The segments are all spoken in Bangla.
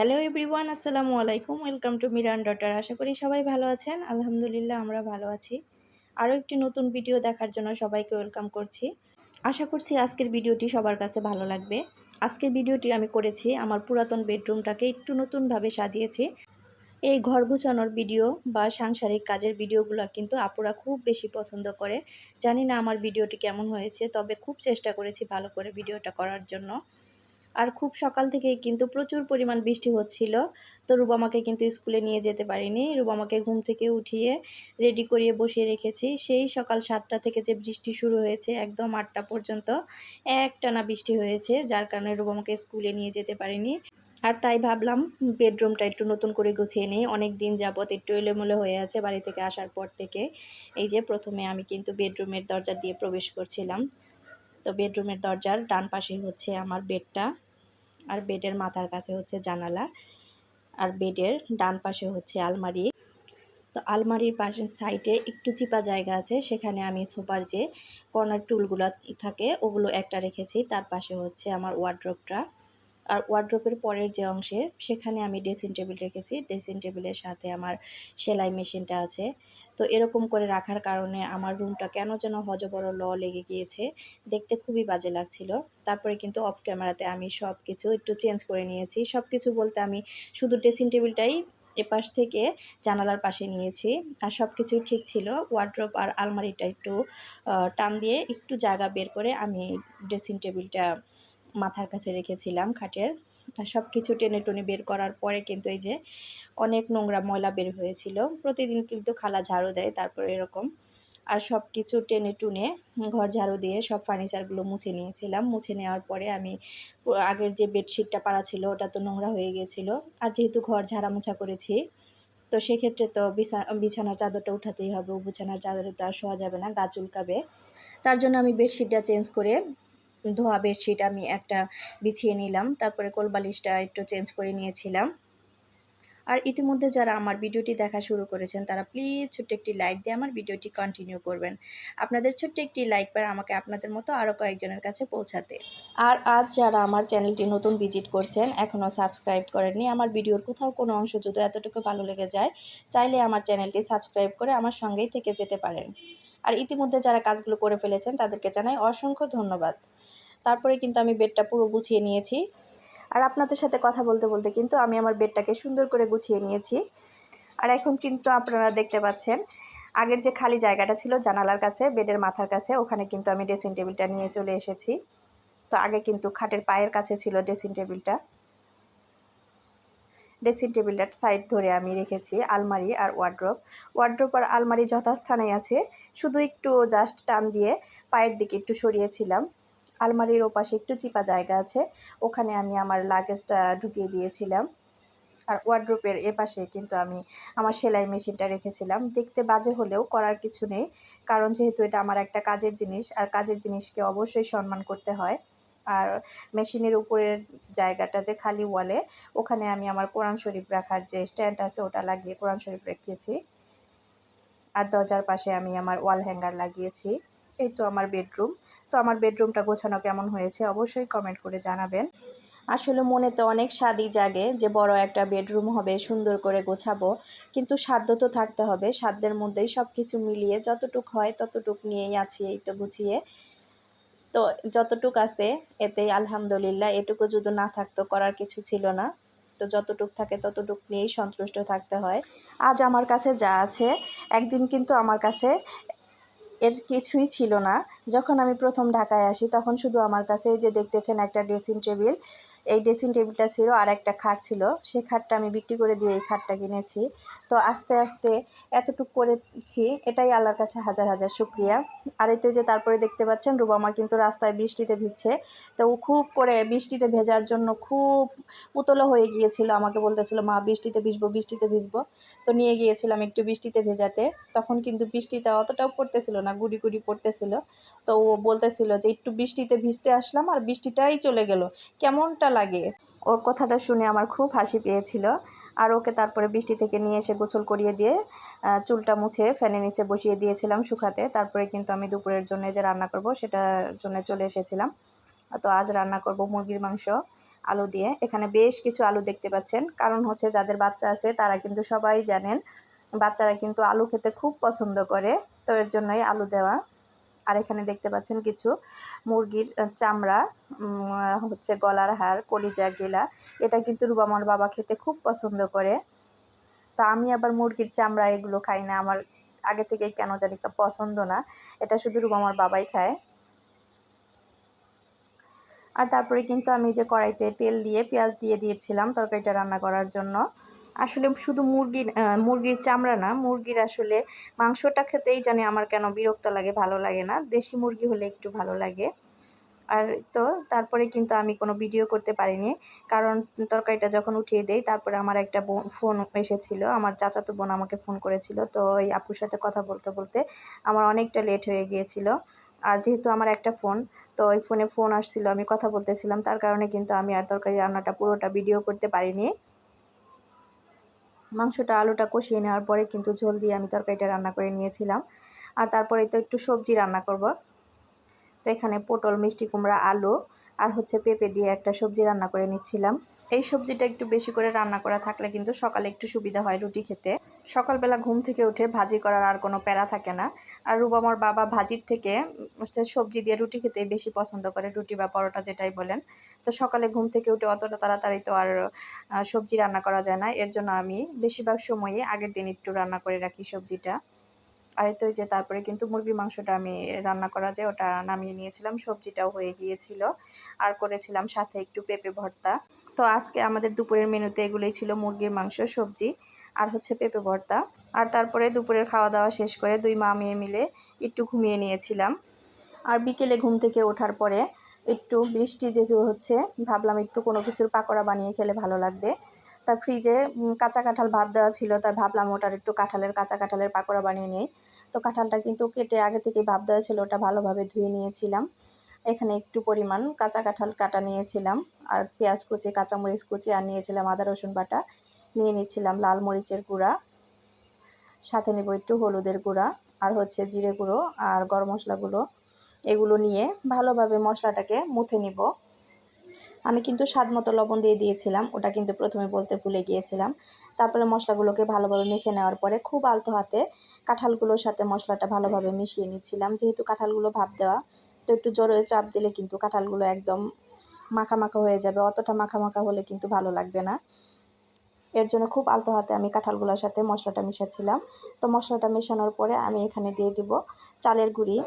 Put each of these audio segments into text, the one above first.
হ্যালো এভরিওয়ান আসসালামু আলাইকুম। ওয়েলকাম টু মিরান ডটার আশা করি সবাই ভালো আছেন। আলহামদুলিল্লাহ, আমরা ভালো আছি। আরও একটি নতুন ভিডিও দেখার জন্য সবাইকে ওয়েলকাম করছি। আশা করছি আজকের ভিডিওটি সবার কাছে ভালো লাগবে। আজকের ভিডিওটি আমি করেছি, আমার পুরাতন বেডরুমটাকে একটু নতুনভাবে সাজিয়েছি। এই ঘর গুছানোর ভিডিও বা সাংসারিক কাজের ভিডিওগুলো কিন্তু আপুরা খুব বেশি পছন্দ করে। জানি না আমার ভিডিওটি কেমন হয়েছে, তবে খুব চেষ্টা করেছি ভালো করে ভিডিওটা করার জন্য। আর খুব সকাল থেকেই কিন্তু প্রচুর পরিমাণ বৃষ্টি হচ্ছিল। তো রুবামাকে কিন্তু স্কুলে নিয়ে যেতে পারিনি। রুবামাকে ঘুম থেকে উঠিয়ে রেডি করিয়ে বসিয়ে রেখেছি। সেই সকাল সাতটা থেকে যে বৃষ্টি শুরু হয়েছে, একদম আটটা পর্যন্ত একটানা বৃষ্টি হয়েছে, যার কারণে রুবামাকে স্কুলে নিয়ে যেতে পারিনি। আর তাই ভাবলাম, বেডরুমটা একটু নতুন করে গুছিয়ে নিই। অনেক দিন যাবৎ একটু এলোমেলো হয়ে আছে বাড়ি থেকে আসার পর থেকে। এই যে প্রথমে আমি কিন্তু বেডরুমের দরজা দিয়ে প্রবেশ করছিলাম। তো বেডরুমের দরজার ডান পাশে হচ্ছে আমার বেডটা। আর বেডের মাথার কাছে হচ্ছে জানালা আর বেডের ডান পাশে হচ্ছে আলমারি। তো আলমারির পাশের সাইডে একটু চিপা জায়গা আছে, সেখানে আমি সোফার যে কর্নার টুলগুলো থাকে ওগুলো একটা রেখেছি, তার পাশে হচ্ছে আমার ওয়ার্ড্রপটা। আর ওয়ার্ড্রপের পরের যে অংশে সেখানে আমি ড্রেসিং টেবিল রেখেছি, ড্রেসিং টেবিলের সাথে আমার সেলাই মেশিনটা আছে। তো এরকম করে রাখার কারণে আমার রুমটা কেন যেন হজবড় ল লেগে গিয়েছে, দেখতে খুবই বাজে লাগছিল। তারপরে কিন্তু অফ ক্যামেরাতে আমি সব কিছু একটু চেঞ্জ করে নিয়েছি। সব কিছু বলতে আমি শুধু ড্রেসিং টেবিলটাই এপাশ থেকে জানালার পাশে নিয়েছি। আর সব কিছুই ঠিক ছিল। ওয়ার্ড্রপ আর আলমারিটা একটু টান দিয়ে একটু জায়গা বের করে আমি ড্রেসিং টেবিলটা মাথার কাছে রেখেছিলাম খাটের। সব কিছু টেনে টুনে বের করার পরে কিন্তু এই যে অনেক নোংরা ময়লা বের হয়েছিল। প্রতিদিন কিন্তু খালা ঝাড়ু দেয়, তারপর এরকম। আর সব কিছু টেনে টুনে ঘর ঝাড়ু দিয়ে সব ফার্নিচারগুলো মুছে নিয়েছিলাম। মুছে নেওয়ার পরে আমি আগের যে বেডশিটটা পাড়া ছিল, ওটা তো নোংরা হয়ে গিয়েছিল। আর যেহেতু ঘর ঝাড়া মোছা করেছি, তো সেক্ষেত্রে তো বিছানার চাদরটা উঠাতেই হবে বিছানার চাদরে তো আর শোয়া যাবে না, গা চুলকাবে। তার জন্য আমি বেডশিটটা চেঞ্জ করে ধোয়া বেডশিট আমি একটা বিছিয়ে নিলাম, তারপরে কোলবালিশটা একটু চেঞ্জ করে নিয়েছিলাম। আর ইতিমধ্যে যারা আমার ভিডিওটি দেখা শুরু করেছেন, তারা প্লিজ ছোট্ট একটি লাইক দিয়ে আমার ভিডিওটি কন্টিনিউ করবেন। আপনাদের ছোট্ট একটি লাইক পার আমাকে আপনাদের মতো আরও কয়েকজনের কাছে পৌঁছাতে। আর আজ যারা আমার চ্যানেলটি নতুন ভিজিট করছেন এখনও সাবস্ক্রাইব করেননি, আমার ভিডিওর কোথাও কোনো অংশ যদি এতটুকু ভালো লেগে যায়, চাইলে আমার চ্যানেলটি সাবস্ক্রাইব করে আমার সঙ্গেই থেকে যেতে পারেন। আর ইতিমধ্যে যারা কাজগুলো করে ফেলেছেন তাদেরকে জানাই অসংখ্য ধন্যবাদ। তারপরে কিন্তু আমি বেডটা পুরো গুছিয়ে নিয়েছি। আর আপনাদের সাথে কথা বলতে বলতে কিন্তু আমি আমার বেডটাকে সুন্দর করে গুছিয়ে নিয়েছি। আর এখন কিন্তু আপনারা দেখতে পাচ্ছেন, আগের যে খালি জায়গাটা ছিল জানালার কাছে, বেডের মাথার কাছে, ওখানে কিন্তু আমি ড্রেসিং টেবিলটা নিয়ে চলে এসেছি। তো আগে কিন্তু খাটের পায়ের কাছে ছিল ড্রেসিং টেবিলটা ড্রেসিং টেবিলটার সাইড ধরে আমি রেখেছি আলমারি আর ওয়ার্ড্রপ ওয়ার্ড্রপ আর আলমারি যথাস্থানে আছে। শুধু একটু জাস্ট টান দিয়ে পায়ের দিকে একটু সরিয়েছিলাম। আলমারির ওপাশে একটু চিপা জায়গা আছে। ওখানে আমি আমার লাগেজটা ঢুকিয়ে দিয়েছিলাম। আর ওয়ার্ড্রোপের এপাশে কিন্তু আমি আমার সেলাই মেশিনটা রেখেছিলাম। দেখতে বাজে হলেও করার কিছু নেই। কারণ যেহেতু এটা আমার একটা কাজের জিনিস, আর কাজের জিনিসকে অবশ্যই সম্মান করতে হয়। আর মেশিনের উপরের জায়গাটা যে খালি ওয়ালে, ওখানে আমি আমার কোরআন শরীফ রাখার যে স্ট্যান্ড আছে ওটা লাগিয়ে কোরআন শরীফ রেখেছি। আর দরজার পাশে আমি আমার ওয়াল হ্যাঙ্গার লাগিয়েছি। এই তো আমার বেডরুম। তো আমার বেডরুমটা গোছানো কেমন হয়েছে অবশ্যই কমেন্ট করে জানাবেন। আসলে মনে তো অনেক স্বাদই জাগে যে বড় একটা বেডরুম হবে, সুন্দর করে গোছাবো। কিন্তু সাধ্য তো থাকতে হবে, সাধ্যের মধ্যেই সব কিছু মিলিয়ে যতটুক হয় ততটুক নিয়েই আছি এই তো গুছিয়ে। তো যতটুক আছে, এতেই আলহামদুলিল্লাহ, এটুকু যদি না থাকতো করার কিছু ছিল না। তো যতটুক থাকে ততটুক নিয়েই সন্তুষ্ট থাকতে হয়। আজ আমার কাছে যা আছে, একদিন কিন্তু আমার কাছে এর কিছুই ছিল না। যখন আমি প্রথম ঢাকায় আসি, তখন শুধু আমার কাছে যে দেখতেছেন একটা ড্রেসিং টেবিল এই ড্রেসিং টেবিলটা ছিল আর একটা খাট ছিল। সে খাটটা আমি বিক্রি করে দিয়ে এই খাটটা কিনেছি। তো আস্তে আস্তে এতটুকু করেছি, এটাই আল্লাহর কাছে হাজার হাজার শুক্রিয়া। আর এতে যে তারপরে দেখতে পাচ্ছেন রুবামা কিন্তু রাস্তায় বৃষ্টিতে ভিজছে। তো ও খুব করে বৃষ্টিতে ভেজার জন্য খুব উতলো হয়ে গিয়েছিল। আমাকে বলতেছিল, মা, বৃষ্টিতে ভিজবো বৃষ্টিতে ভিজবো। তো নিয়ে গিয়েছিলাম একটু বৃষ্টিতে ভেজাতে। তখন কিন্তু বৃষ্টিটা অতটাও পড়তেছিল না, গুড়ি গুড়ি পড়তেছিল। তো ও বলতেছিল যে, একটু বৃষ্টিতে ভিজতে আসলাম আর বৃষ্টিটাই চলে গেল। কেমনটা লাগে। ওর কথাটা শুনে আমার খুব হাসি পেয়েছিল। আর ওকে তারপরে বৃষ্টি থেকে নিয়ে এসে গোসল করিয়ে দিয়ে চুলটা মুছে ফ্যানের নিচে বসিয়ে দিয়েছিলাম শুকাতে। তারপরে কিন্তু আমি দুপুরের জন্য যে রান্না করব সেটার জন্য চলে এসেছিলাম। তো আজ রান্না করব মুরগির মাংস, আলু দিয়ে। এখানে বেশ কিছু আলু দেখতে পাচ্ছেন। কারণ হচ্ছে যাদের বাচ্চা আছে তারা কিন্তু সবাই জানেন, বাচ্চারা কিন্তু আলু খেতে খুব পছন্দ করে। তো এর জন্যই আলু দেওয়া। আর এখানে দেখতে পাচ্ছেন কিছু মুরগির চামড়া। হচ্ছে গলার হার, কলিজা গেলা, এটা কিন্তু রুবামার বাবা খেতে খুব পছন্দ করে। তা আমি আবার মুরগির চামড়া এগুলো খাই না, আমার আগে থেকেই কেন জানি পছন্দ না। এটা শুধু রুবামার বাবাই খায়। আর তারপরে কিন্তু আমি যে কড়াইতে তেল দিয়ে পেঁয়াজ দিয়ে দিয়েছিলাম তরকারিটা রান্না করার জন্য, আসলে শুধু মুরগির মুরগির চামড়া না, মুরগির আসলে মাংসটা খেতেই জানি আমার কেন বিরক্ত লাগে, ভালো লাগে না। দেশি মুরগি হলে একটু ভালো লাগে। আর তো তারপরে কিন্তু আমি কোনো ভিডিও করতে পারিনি। কারণ তরকারিটা যখন উঠিয়ে দেই, তারপরে আমার একটা বোন ফোন এসেছিল, আমার চাচাতো বোন আমাকে ফোন করেছিল। তো ওই আপুর সাথে কথা বলতে বলতে আমার অনেকটা লেট হয়ে গিয়েছিল। আর যেহেতু আমার একটা ফোন তো ওই ফোনে ফোন আসছিল, আমি কথা বলতেছিলাম। তার কারণে কিন্তু আমি আর তরকারি রান্নাটা পুরোটা ভিডিও করতে পারিনি। মাংসটা, আলুটা কষিয়ে নেওয়ার পরে কিন্তু ঝোল দিয়ে আমি তরকারিটা রান্না করে নিয়েছিলাম। আর তারপরে তো একটু সবজি রান্না করব। তো এখানে পটল, মিষ্টি, কুমড়া, আলু আর হচ্ছে পেঁপে দিয়ে একটা সবজি রান্না করে নিচ্ছিলাম। এই সবজিটা একটু বেশি করে রান্না করা থাকলে কিন্তু সকালে একটু সুবিধা হয় রুটি খেতে। সকালবেলা ঘুম থেকে উঠে ভাজি করার আর কোনো প্যারা থাকে না। আর রুবামর বাবা ভাজির থেকে সবজি দিয়ে রুটি খেতে বেশি পছন্দ করে, রুটি বা পরোটা যেটাই বলেন। তো সকালে ঘুম থেকে উঠে অতটা তাড়াতাড়ি তো আর সবজি রান্না করা যায় না। এর জন্য আমি বেশিরভাগ সময়ে আগের দিন একটু রান্না করে রাখি সবজিটা। আর তো যে তারপরে কিন্তু মুরগির মাংসটা আমি রান্না করা যায় ওটা নামিয়ে নিয়েছিলাম, সবজিটাও হয়ে গিয়েছিল। আর করেছিলাম সাথে একটু পেঁপে ভর্তা। তো আজকে আমাদের দুপুরের মেনুতে এগুলোই ছিল মুরগির মাংস, সবজি আর হচ্ছে পেঁপে ভর্তা। আর তারপরে দুপুরের খাওয়া দাওয়া শেষ করে দুই মা মেয়ে মিলে একটু ঘুমিয়ে নিয়েছিলাম। আর বিকেলে ঘুম থেকে ওঠার পরে একটু বৃষ্টি যেহেতু হচ্ছে, ভাবলাম একটু কোনো কিছুর পাকোড়া বানিয়ে খেলে ভালো লাগবে। তার ফ্রিজে কাঁচা কাঁঠাল ভাত দেওয়া ছিল, তাই ভাবলাম ওটার একটু কাঁঠালের, কাঁচা কাঁঠালের পাকোড়া বানিয়ে নিই। তো কাঁঠালটা কিন্তু কেটে আগে থেকে ভাব দেওয়া ছিল, ওটা ভালোভাবে ধুয়ে নিয়েছিলাম। এখানে একটু পরিমাণ কাঁচা কাঁঠাল কাটা নিয়েছিলাম, আর পেঁয়াজ কুচি, কাঁচামরিচ কুচি, আর নিয়েছিলাম আদা, রসুন বাটা। নিয়ে নিচ্ছিলাম লাল মরিচের গুঁড়া, সাথে নেব একটু হলুদের গুঁড়া, আর হচ্ছে জিরে গুঁড়ো আর গরম মশলাগুলো। এগুলো নিয়ে ভালোভাবে মশলাটাকে মুথে নিব। আমি কিন্তু স্বাদ মতো লবণ দিয়ে দিয়েছিলাম, ওটা কিন্তু প্রথমে বলতে ভুলে গিয়েছিলাম। তারপরে মশলাগুলোকে ভালোভাবে মেখে নেওয়ার পরে খুব আলতো হাতে কাঁঠালগুলোর সাথে মশলাটা ভালোভাবে মিশিয়ে নিচ্ছিলাম। যেহেতু কাঁঠালগুলো ভাব দেওয়া, তো একটু জোরে চাপ দিলে কিন্তু কাঁঠালগুলো একদম মাখা মাখা হয়ে যাবে, অতটা মাখা মাখা হলে কিন্তু ভালো লাগবে না। এর জন্য খুব আলতো হাতে আমি কাঁঠালগুলোর সাথে মশলাটা মিশাচ্ছিলাম। তো মশলাটা মেশানোর পরে আমি এখানে দিয়ে দিব চালের গুঁড়ি।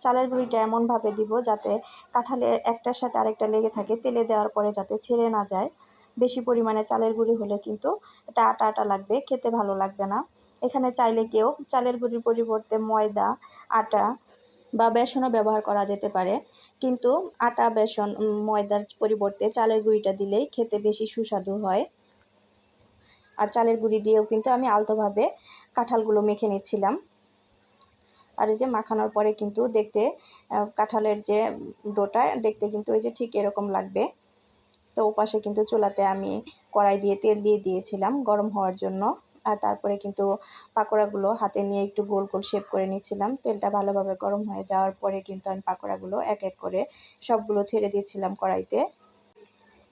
চালের গুঁড়িটা এমনভাবে দিব যাতে কাঁঠালের একটার সাথে আরেকটা লেগে থাকে, তেলে দেওয়ার পরে যাতে ছেড়ে না যায়। বেশি পরিমাণে চালের গুঁড়ি হলে কিন্তু এটা আটা আটা লাগবে, খেতে ভালো লাগবে না। এখানে চাইলে কেউ চালের গুঁড়ির পরিবর্তে ময়দা, আটা বা বেসনও ব্যবহার করা যেতে পারে। কিন্তু আটা, বেসন ময়দার পরিবর্তে চালের গুঁড়িটা দিলেই খেতে বেশি সুস্বাদু হয়। আর চালের গুঁড়ি দিয়েও কিন্তু আমি আলতোভাবে কাঁঠালগুলো মেখে নিচ্ছিলাম। আর এই যে মাখানোর পরে কিন্তু দেখতে কাঁঠালের যে ডোটা দেখতে কিন্তু ওই যে ঠিক এরকম লাগবে। তো ওপাশে কিন্তু চুলাতে আমি কড়াই দিয়ে তেল দিয়ে দিয়েছিলাম গরম হওয়ার জন্য। আর তারপরে কিন্তু পাকোড়াগুলো হাতে নিয়ে একটু গোল গোল শেপ করে নিয়েছিলাম। তেলটা ভালোভাবে গরম হয়ে যাওয়ার পরে কিন্তু আমি পাকোড়াগুলো এক এক করে সবগুলো ছেড়ে দিয়েছিলাম কড়াইতে।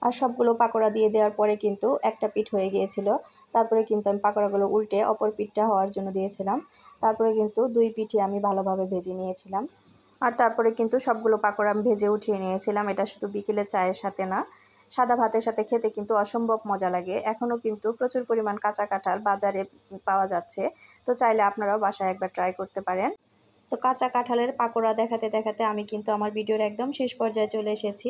আর সবগুলো পাকোড়া দিয়ে দেওয়ার পরে কিন্তু একটা পিঠ হয়ে গিয়েছিল। তারপরে কিন্তু আমি পাকোড়াগুলো উল্টে অপর পিঠটা হওয়ার জন্য দিয়েছিলাম। তারপরে কিন্তু দুই পিঠে আমি ভালোভাবে ভেজে নিয়েছিলাম। আর তারপরে কিন্তু সবগুলো পাকোড়া আমি ভেজে উঠিয়ে নিয়েছিলাম। এটা শুধু বিকেলে চায়ের সাথে না, সাদা ভাতের সাথে খেতে কিন্তু অসম্ভব মজা লাগে। এখনও কিন্তু প্রচুর পরিমাণ কাঁচা কাঁঠাল বাজারে পাওয়া যাচ্ছে। তো চাইলে আপনারাও বাসায় একবার ট্রাই করতে পারেন। তো কাঁচা কাঁঠালের পাকোড়া দেখাতে দেখাতে আমি কিন্তু আমার ভিডিওর একদম শেষ পর্যায়ে চলে এসেছি।